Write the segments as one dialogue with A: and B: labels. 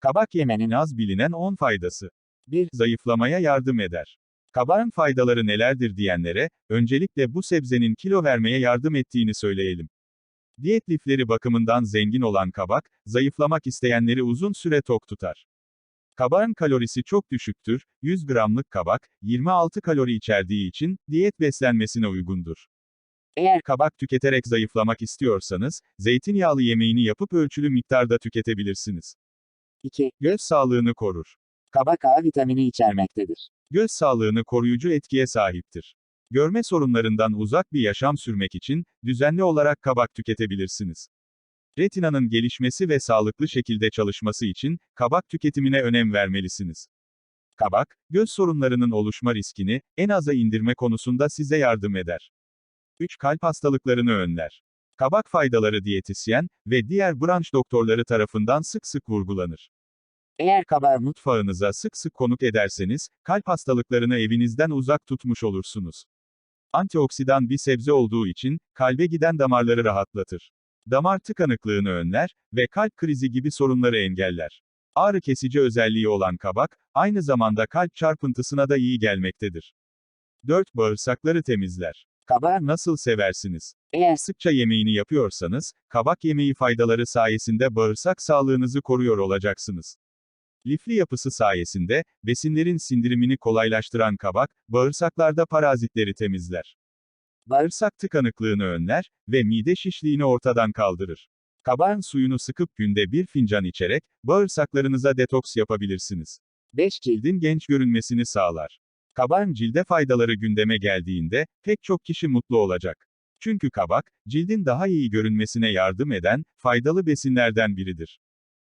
A: Kabak yemenin az bilinen 10 faydası. 1. Zayıflamaya yardım eder. Kabağın faydaları nelerdir diyenlere, öncelikle bu sebzenin kilo vermeye yardım ettiğini söyleyelim. Diyet lifleri bakımından zengin olan kabak, zayıflamak isteyenleri uzun süre tok tutar. Kabağın kalorisi çok düşüktür, 100 gramlık kabak, 26 kalori içerdiği için, diyet beslenmesine uygundur. Eğer kabak tüketerek zayıflamak istiyorsanız, zeytinyağlı yemeğini yapıp ölçülü miktarda tüketebilirsiniz.
B: 2.
A: Göz sağlığını korur.
B: Kabak A vitamini içermektedir.
A: Göz sağlığını koruyucu etkiye sahiptir. Görme sorunlarından uzak bir yaşam sürmek için, düzenli olarak kabak tüketebilirsiniz. Retinanın gelişmesi ve sağlıklı şekilde çalışması için, kabak tüketimine önem vermelisiniz. Kabak, göz sorunlarının oluşma riskini, en aza indirme konusunda size yardım eder. 3. Kalp hastalıklarını önler. Kabak faydaları diyetisyen ve diğer branş doktorları tarafından sık sık vurgulanır.
B: Eğer kabağı
A: Mutfağınıza sık sık konuk ederseniz, kalp hastalıklarını evinizden uzak tutmuş olursunuz. Antioksidan bir sebze olduğu için, kalbe giden damarları rahatlatır. Damar tıkanıklığını önler ve kalp krizi gibi sorunları engeller. Ağrı kesici özelliği olan kabak, aynı zamanda kalp çarpıntısına da iyi gelmektedir. 4. Bağırsakları temizler.
B: Kabağı
A: Nasıl seversiniz?
B: eğer
A: Sıkça yemeğini yapıyorsanız, kabak yemeği faydaları sayesinde bağırsak sağlığınızı koruyor olacaksınız. Lifli yapısı sayesinde, besinlerin sindirimini kolaylaştıran kabak, bağırsaklarda parazitleri temizler. Bağırsak tıkanıklığını önler ve mide şişliğini ortadan kaldırır. Kabağın suyunu sıkıp günde bir fincan içerek, bağırsaklarınıza detoks yapabilirsiniz.
B: 5 cilt
A: Cildin genç görünmesini sağlar. Kabağın cilde faydaları gündeme geldiğinde, pek çok kişi mutlu olacak. Çünkü kabak, cildin daha iyi görünmesine yardım eden, faydalı besinlerden biridir.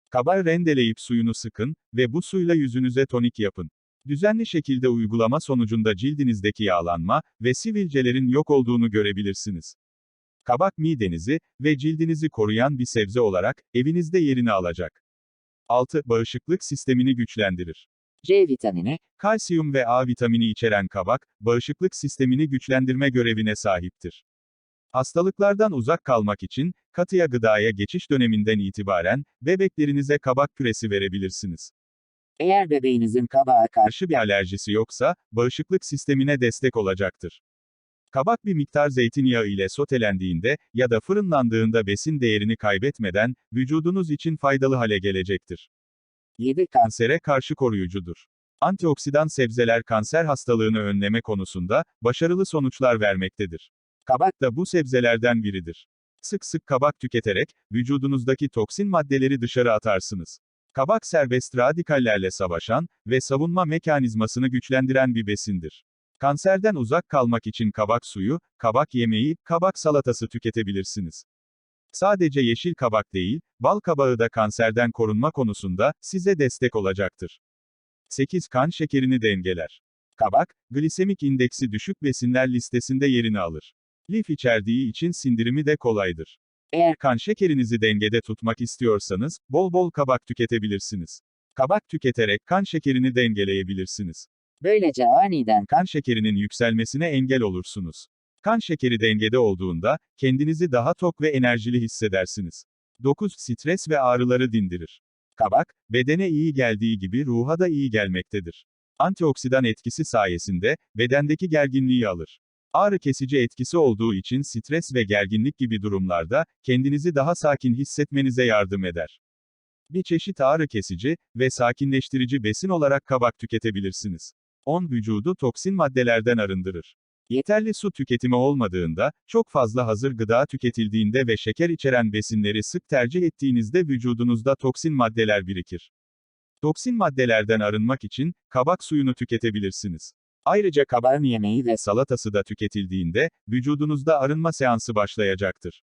A: Kabağı rendeleyip suyunu sıkın ve bu suyla yüzünüze tonik yapın. Düzenli şekilde uygulama sonucunda cildinizdeki yağlanma ve sivilcelerin yok olduğunu görebilirsiniz. Kabak midenizi ve cildinizi koruyan bir sebze olarak evinizde yerini alacak. 6. Bağışıklık sistemini güçlendirir.
B: C vitamini
A: Kalsiyum ve A vitamini içeren kabak, bağışıklık sistemini güçlendirme görevine sahiptir. Hastalıklardan uzak kalmak için, katıya gıdaya geçiş döneminden itibaren, bebeklerinize kabak püresi verebilirsiniz.
B: eğer bebeğinizin kabağa Karşı
A: bir alerjisi yoksa, bağışıklık sistemine destek olacaktır. Kabak bir miktar zeytinyağı ile sotelendiğinde ya da fırınlandığında besin değerini kaybetmeden, vücudunuz için faydalı hale gelecektir.
B: 7 kan
A: Kansere karşı koruyucudur. Antioksidan sebzeler kanser hastalığını önleme konusunda, başarılı sonuçlar vermektedir.
B: kabak
A: da bu sebzelerden biridir. Sık sık kabak tüketerek, vücudunuzdaki toksin maddeleri dışarı atarsınız. Kabak serbest radikallerle savaşan ve savunma mekanizmasını güçlendiren bir besindir. Kanserden uzak kalmak için kabak suyu, kabak yemeği, kabak salatası tüketebilirsiniz. Sadece yeşil kabak değil, bal kabağı da kanserden korunma konusunda size destek olacaktır. 8. Kan şekerini dengeler. Kabak, glisemik indeksi düşük besinler listesinde yerini alır. Lif içerdiği için sindirimi de kolaydır.
B: eğer
A: Kan şekerinizi dengede tutmak istiyorsanız, bol bol kabak tüketebilirsiniz. Kabak tüketerek kan şekerini dengeleyebilirsiniz.
B: böylece aniden
A: Kan şekerinin yükselmesine engel olursunuz. Kan şekeri dengede olduğunda, kendinizi daha tok ve enerjili hissedersiniz. 9. Stres ve ağrıları dindirir. Kabak, bedene iyi geldiği gibi ruha da iyi gelmektedir. Antioksidan etkisi sayesinde, bedendeki gerginliği alır. Ağrı kesici etkisi olduğu için stres ve gerginlik gibi durumlarda, kendinizi daha sakin hissetmenize yardım eder. Bir çeşit ağrı kesici ve sakinleştirici besin olarak kabak tüketebilirsiniz. 10. Vücudu toksin maddelerden arındırır. Yeterli su tüketimi olmadığında, çok fazla hazır gıda tüketildiğinde ve şeker içeren besinleri sık tercih ettiğinizde vücudunuzda toksin maddeler birikir. Toksin maddelerden arınmak için, kabak suyunu tüketebilirsiniz. Ayrıca kabak
B: kabağın yemeği ve
A: salatası da tüketildiğinde, vücudunuzda arınma seansı başlayacaktır.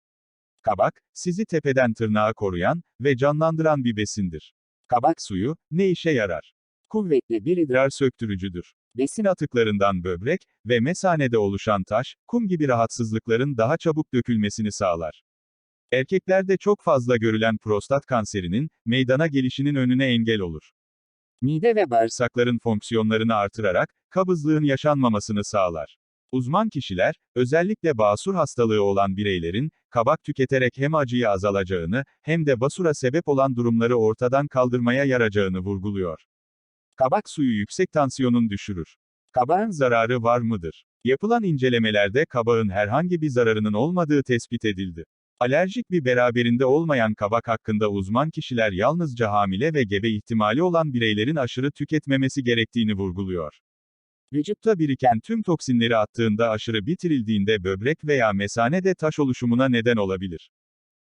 A: Kabak, sizi tepeden tırnağa koruyan ve canlandıran bir besindir. Kabak suyu, ne işe yarar?
B: Kuvvetli bir
A: idrar söktürücüdür. Besin atıklarından böbrek ve mesanede oluşan taş, kum gibi rahatsızlıkların daha çabuk dökülmesini sağlar. Erkeklerde çok fazla görülen prostat kanserinin, meydana gelişinin önüne engel olur.
B: mide ve bağırsak
A: Bağırsakların fonksiyonlarını artırarak, kabızlığın yaşanmamasını sağlar. Uzman kişiler, özellikle basur hastalığı olan bireylerin, kabak tüketerek hem acıyı azalacağını, hem de basura sebep olan durumları ortadan kaldırmaya yarayacağını vurguluyor. Kabak suyu yüksek tansiyonun düşürür. Kabağın zararı var mıdır? Yapılan incelemelerde kabağın herhangi bir zararının olmadığı tespit edildi. Alerjik bir beraberinde olmayan kabak hakkında uzman kişiler yalnızca hamile ve gebe ihtimali olan bireylerin aşırı tüketmemesi gerektiğini vurguluyor. Vücutta biriken tüm toksinleri attığında aşırı bitirildiğinde böbrek veya mesanede taş oluşumuna neden olabilir.